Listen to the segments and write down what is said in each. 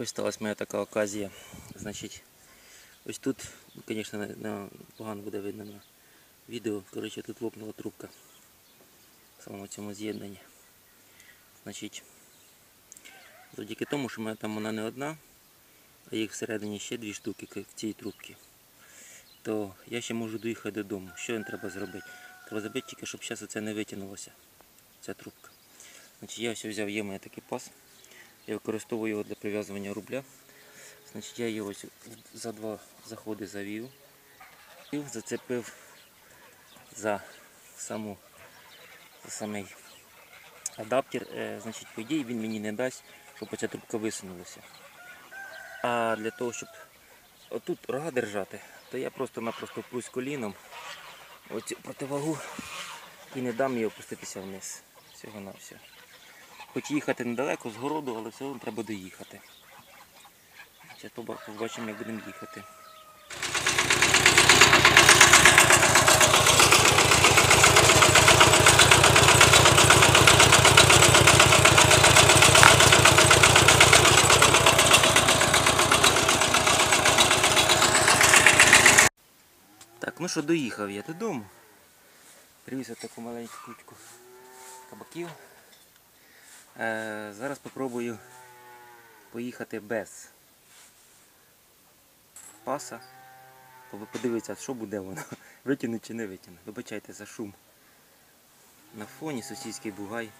Ось сталася моя така оказія. Значить, ось тут, звісно, погано буде видно на відео. Коротше, тут лопнула трубка в самому цьому з'єднанні. Значить, завдяки тому, що в мене там вона не одна, а їх всередині ще дві штуки в цій трубці, то я ще можу доїхати додому. Що їм треба зробити? Треба зробити тільки, щоб зараз це не витягнулося, ця трубка. Значить, я ось взяв, є мене такий пас. Я використовую його для прив'язування рубля. Значить, я його за два заходи завів. І зацепив за саму за самий адаптер. Е, значить, по ідеї він мені не дасть, щоб ця трубка висунулася. А для того, щоб отут рога держати, то я просто-напросто впрусь коліном оцю противагу і не дам їй опуститися вниз. Всього на все. Хоч їхати недалеко з городу, але все одно треба доїхати. Зараз поба- побачимо, як будемо їхати. Так, ну що, доїхав я додому. Привіз таку маленьку кучку кабаків. Е, зараз спробую поїхати без паса. Подивитися, що буде воно. Витягне чи не витягне. Вибачайте за шум. На фоні сусідський бугай.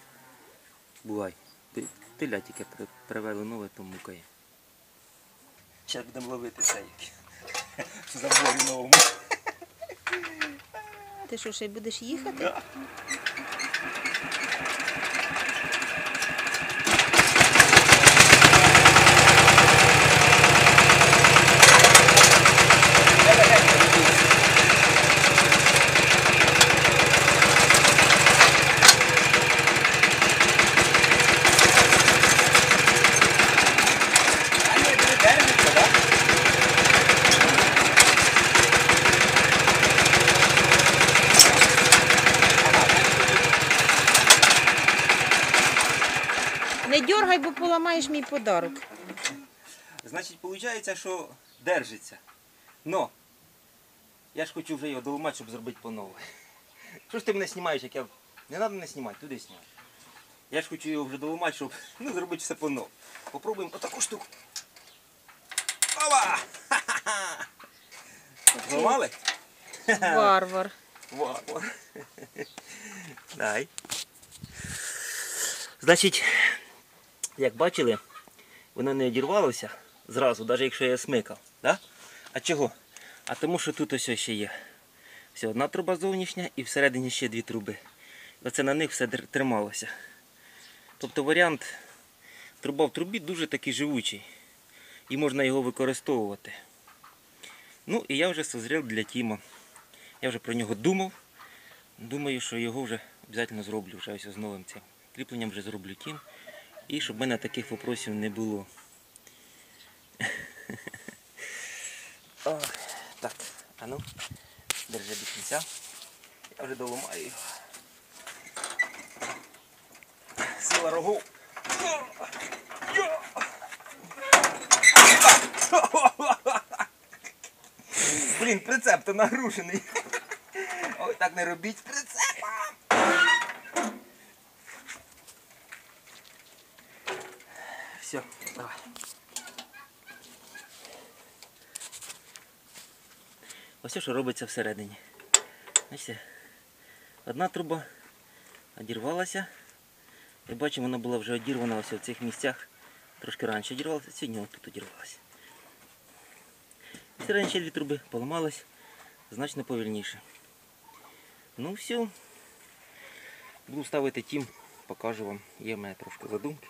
Бугай. Ти- Теля тільки привели нове, то мукає. Зараз будемо ловити цей. Що за борі новому. Ти що, ще будеш їхати? Не дергай, бо поламаєш мій подарок. Значить, виходить, що держиться. Но я ж хочу вже його доламати, щоб зробити по-новому. Що ж ти мене знімаєш, як я. Не треба мене знімати, туди знімай. Я ж хочу його вже доламати, щоб ну, зробити все по-новому. Попробуємо отаку штуку. Ова! Зламали? Варвар. Вау. Дай. Значить, як бачили, воно не одірвалося зразу, навіть якщо я смикав. Да? А чого? А тому що тут ось ще є. Все, одна труба зовнішня і всередині ще дві труби. Оце на них все трималося. Тобто варіант труба в трубі дуже такий живучий. І можна його використовувати. Ну і я вже созрів для Тіма. Я вже про нього думав. Думаю, що його вже обов'язково зроблю вже ось з новим цим кріпленням вже зроблю тім. І щоб в мене таких вопросів не було. Так, а ну, держи до кінця. Я вже доламаю його. Сила рогу. Блін, прицеп то нагружений. Ой, так не робіть з прицепом. Все, давай. Ось що робиться всередині. Бачите, одна труба одірвалася. І бачимо, вона була вже одірвана ось в цих місцях. Трошки раніше одірвалася, сьогодні тут одірвалася. Всередині ще дві труби поламалась значно повільніше. Ну все. Буду ставити тім, покажу вам. Є в мене трошки задумки.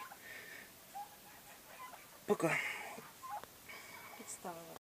Пока. Підставила.